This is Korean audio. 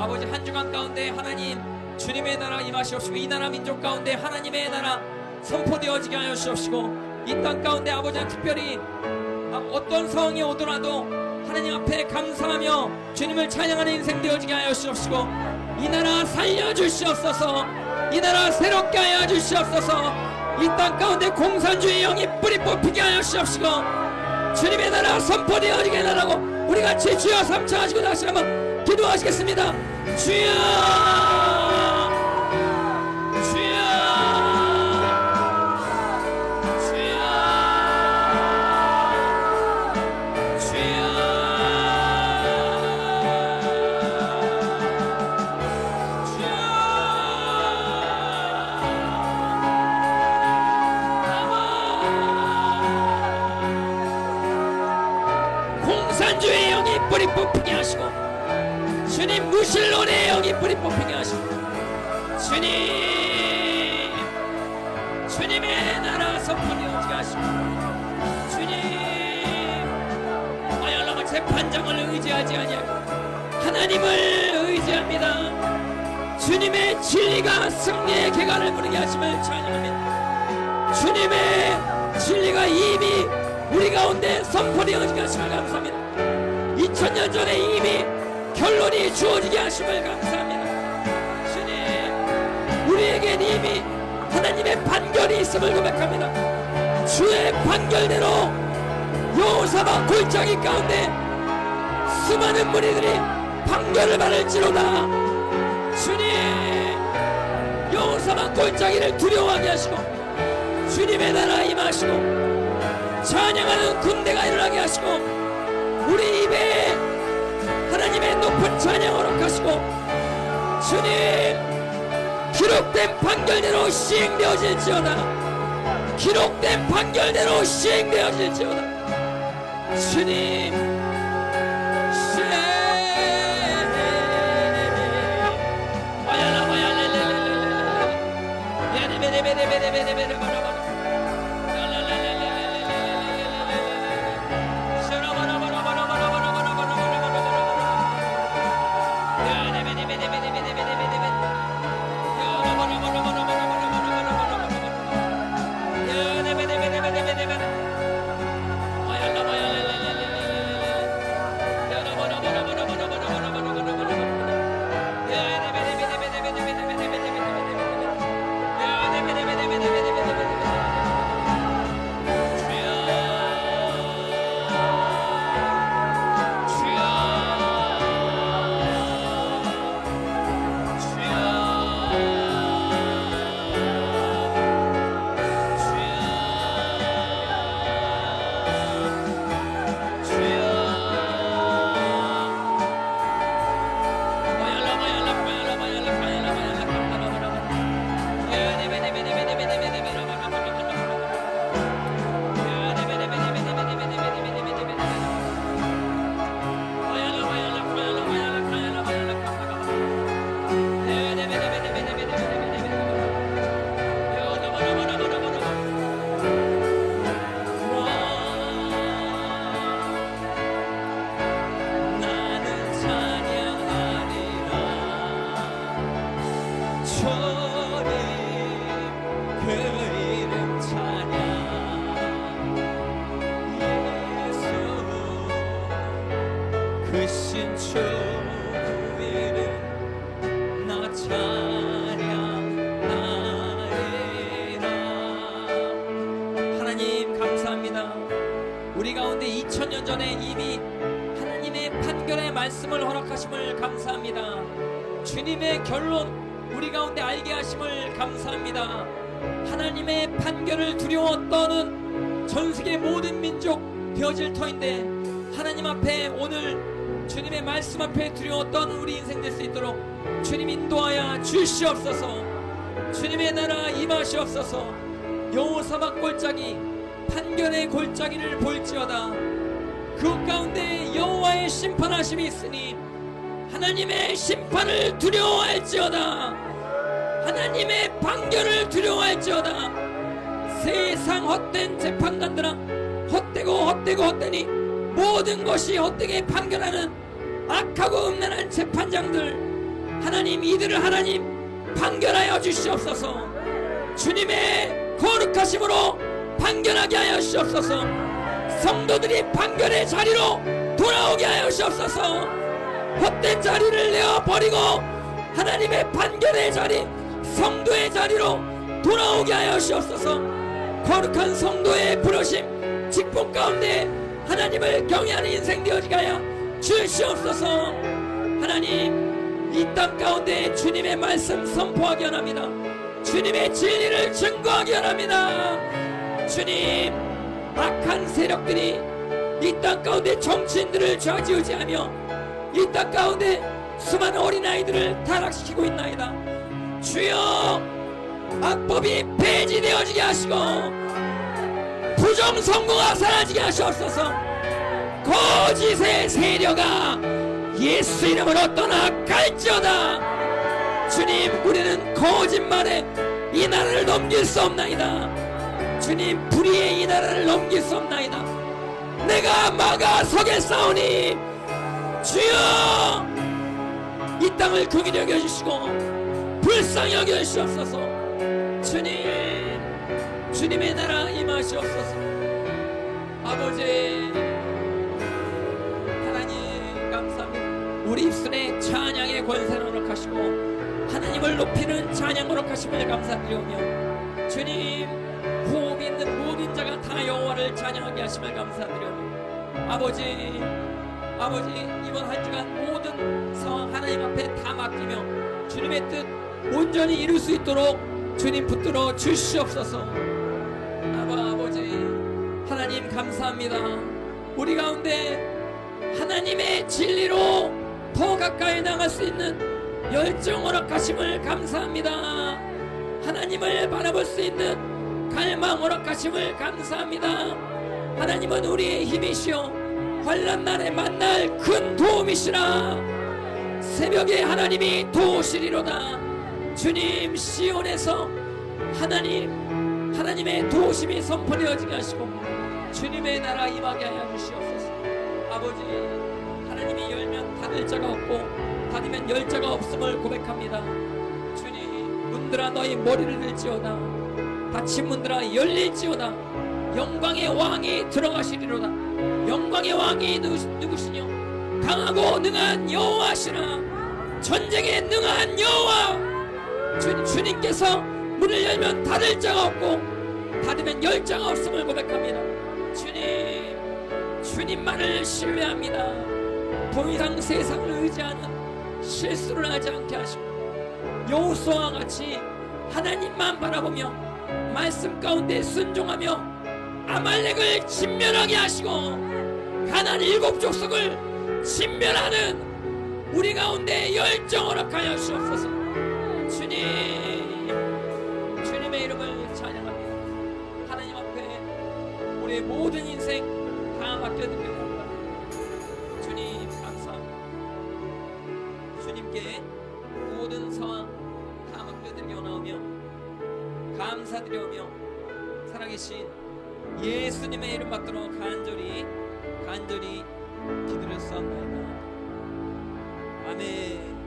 아버지 한 주간 가운데 하나님 주님의 나라 임하시옵시고 이 나라 민족 가운데 하나님의 나라 선포되어지게 하여 주옵시고 이 땅 가운데 아버지 특별히 아, 어떤 상황이 오더라도 하나님 앞에 감사하며 주님을 찬양하는 인생 되어지게 하여 주옵시고 이 나라 살려주시옵소서 이 나라 새롭게 하여 주시옵소서 이 땅 가운데 공산주의 영이 뿌리 뽑히게 하여 주옵시고 주님의 나라 선포되어지게 해달라고 우리 같이 주여 삼창하시고 다시 한번 기도하시겠습니다 주여 뿌리 뽑히게 하시고 주님 무신론의 영이 뿌리 뽑히게 하시고 주님! 주님의 나라 선포되어지게 하시고 주님! 마열라가 재판장을 의지하지 아니하고 하나님을 의지합니다. 주님의 진리가 승리의 개관을 부르게 하심을 찬양합니다. 주님의 진리가 이미 우리 가운데 선포되어지게 하심을 감사합니다. 2000년 전에 이미 결론이 주어지게 하심을 감사합니다. 주님 우리에겐 이미 하나님의 판결이 있음을 고백합니다. 주의 판결대로 요사박 골짜기 가운데 수많은 무리들이 판결을 받을지로다. 주님 요사박 골짜기를 두려워하게 하시고 주님의 나라 임하시고 찬양하는 군대가 일어나게 하시고 우리 입에 하나님의 높은 찬양을 하시고 주님 기록된 판결대로 시행되어질지어다 기록된 판결대로 시행되어질지어다 주님 와야라 와야레레레 우리 가운데 2000년 전에 이미 하나님의 판결의 말씀을 허락하심을 감사합니다. 주님의 결론 우리 가운데 알게 하심을 감사합니다. 하나님의 판결을 두려워 떠는 전 세계 모든 민족 되어질 터인데 하나님 앞에 오늘 주님의 말씀 앞에 두려워 떠는 우리 인생 될 수 있도록 주님 인도하여 주시옵소서. 주님의 나라 임하시옵소서. 여호 사막 골짜기 판결의 골짜기를 볼지어다. 그 가운데 여호와의 심판하심이 있으니 하나님의 심판을 두려워할지어다 하나님의 판결을 두려워할지어다 세상 헛된 재판관들아 헛되고 헛되고 헛되니 모든 것이 헛되게 판결하는 악하고 음란한 재판장들 하나님 이들을 하나님 판결하여 주시옵소서 주님의 거룩하심으로 판결하게 하여 주시옵소서. 성도들이 판결의 자리로 돌아오게 하여 주시옵소서. 헛된 자리를 내어 버리고 하나님의 판결의 자리 성도의 자리로 돌아오게 하여 주시옵소서. 거룩한 성도의 부르심 직분 가운데 하나님을 경외하는 인생 되어지게 하여 주시옵소서. 하나님 이 땅 가운데 주님의 말씀 선포하기 원합니다. 주님의 진리를 증거하기 원합니다 주님 악한 세력들이 이 땅 가운데 정치인들을 좌지우지하며 이 땅 가운데 수많은 어린아이들을 타락시키고 있나이다. 주여 악법이 폐지되어지게 하시고 부정선거가 사라지게 하시옵소서. 거짓의 세력아 예수 이름으로 떠나갈지어다. 주님 우리는 거짓말에 이 나라를 넘길 수 없나이다 주님 불의의 이 나라를 넘길 수 없나이다. 내가 막아 서겠사오니 주여 이 땅을 긍휼히 여겨주시고 불쌍히 여겨주시옵소서. 주님 주님의 나라 임하시옵소서. 아버지 하나님 감사합니다. 우리 입술에 찬양의 권세를 허락하시고 하나님을 높이는 찬양 허락하심을 감사드리오며 주님 호흡 있는 모든 자가 다 여호와를 찬양하게 하심을 감사드리오며 아버지 아버지 이번 한 주간 모든 상황 하나님 앞에 다 맡기며 주님의 뜻 온전히 이룰 수 있도록 주님 붙들어 주시옵소서. 아바 아버지 하나님 감사합니다. 우리 가운데 하나님의 진리로 더 가까이 나갈 수 있는 열정 허락하심을 감사합니다. 하나님을 바라볼 수 있는 갈망 허락하심을 감사합니다. 하나님은 우리의 힘이시오. 환란 날에 만날 큰 도움이시라. 새벽에 하나님이 도우시리로다. 주님 시온에서 하나님 하나님의 도우심이 선포되어지게 하시고 주님의 나라 임하게 하여 주시옵소서. 아버지 하나님이 열면 닫을 자가 없고 닫으면 열 자가 없음을 고백합니다. 주님 문들아 너희 머리를 들지어다 닫힌 문들아 열릴지어다. 영광의 왕이 들어가시리로다. 영광의 왕이 누구- 누구시뇨? 강하고 능한 여호와시라. 전쟁에 능한 여호와. 주, 주님께서 문을 열면 닫을 자가 없고 닫으면 열 자가 없음을 고백합니다. 주님 주님만을 신뢰합니다. 더 이상 세상을 의지하는 실수를 하지 않게 하시고 여호수아와 같이 하나님만 바라보며 말씀 가운데 순종하며 아말렉을 진멸하게 하시고 가난 일곱 족속을 진멸하는 우리 가운데 열정 허락하여 주옵소서. 주님 주님의 이름을 찬양합니다. 하나님 앞에 우리의 모든 인생 다 맡겨드립니다. 주님 감사합니다. 주님께 모든 상황 다 맡겨드리기 원하오며 감사드리오며 살아계신 예수님의 이름 받들어 간절히 간절히 기도를 쏘옵나이다. 아멘